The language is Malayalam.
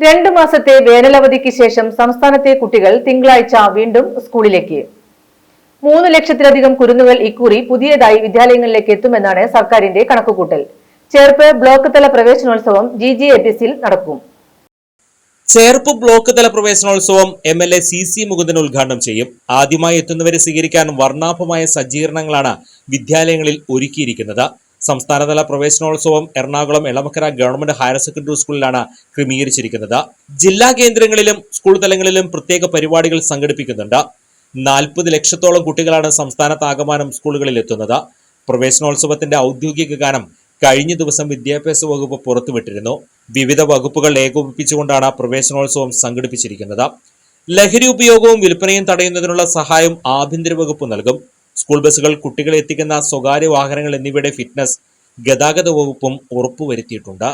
രണ്ടു മാസത്തെ വേനലവധിക്ക് ശേഷം സംസ്ഥാനത്തെ കുട്ടികൾ തിങ്കളാഴ്ച വീണ്ടും സ്കൂളിലേക്ക്. മൂന്ന് ലക്ഷത്തിലധികം കുരുന്നുകൾ ഇക്കുറി പുതിയതായി വിദ്യാലയങ്ങളിലേക്ക് എത്തുമെന്നാണ് സർക്കാരിന്റെ കണക്കുകൂട്ടൽ. ചേർപ്പ് ബ്ലോക്ക് തല പ്രവേശനോത്സവം ജി ജി എ നടക്കും. ചേർപ്പ് ബ്ലോക്ക് തല പ്രവേശനോത്സവം M L A C C Mukundan ഉദ്ഘാടനം ചെയ്യും. ആദ്യമായി എത്തുന്നവരെ സ്വീകരിക്കാൻ വർണാഭമായ സജ്ജീകരണങ്ങളാണ് വിദ്യാലയങ്ങളിൽ ഒരുക്കിയിരിക്കുന്നത്. സംസ്ഥാനതല പ്രവേശനോത്സവം Ernakulam Elamakkara government higher secondary സ്കൂളിലാണ് ക്രമീകരിച്ചിരിക്കുന്നത്. ജില്ലാ കേന്ദ്രങ്ങളിലും സ്കൂൾ തലങ്ങളിലും പ്രത്യേക പരിപാടികൾ സംഘടിപ്പിക്കുന്നുണ്ട്. നാൽപ്പത് ലക്ഷത്തോളം കുട്ടികളാണ് സംസ്ഥാനത്ത് ആഗമനം സ്കൂളുകളിൽ എത്തുന്നത് പ്രവേശനോത്സവത്തിന്റെ ഔദ്യോഗിക ഗാനം കഴിഞ്ഞ ദിവസം വിദ്യാഭ്യാസ വകുപ്പ് പുറത്തുവിട്ടിരുന്നു. വിവിധ വകുപ്പുകൾ ഏകോപിപ്പിച്ചുകൊണ്ടാണ് പ്രവേശനോത്സവം സംഘടിപ്പിച്ചിരിക്കുന്നത്. ലഹരി ഉപയോഗവും വിൽപ്പനയും തടയുന്നതിനുള്ള സഹായം ആഭ്യന്തര വകുപ്പ് നൽകും. സ്കൂൾ ബസ്സുകൾ കുട്ടികളെ എത്തിക്കുന്ന സ്വകാര്യ വാഹനങ്ങൾ എന്നിവയുടെ ഫിറ്റ്നസ് ഗതാഗത വകുപ്പും ഉറപ്പുവരുത്തിയിട്ടുണ്ട്.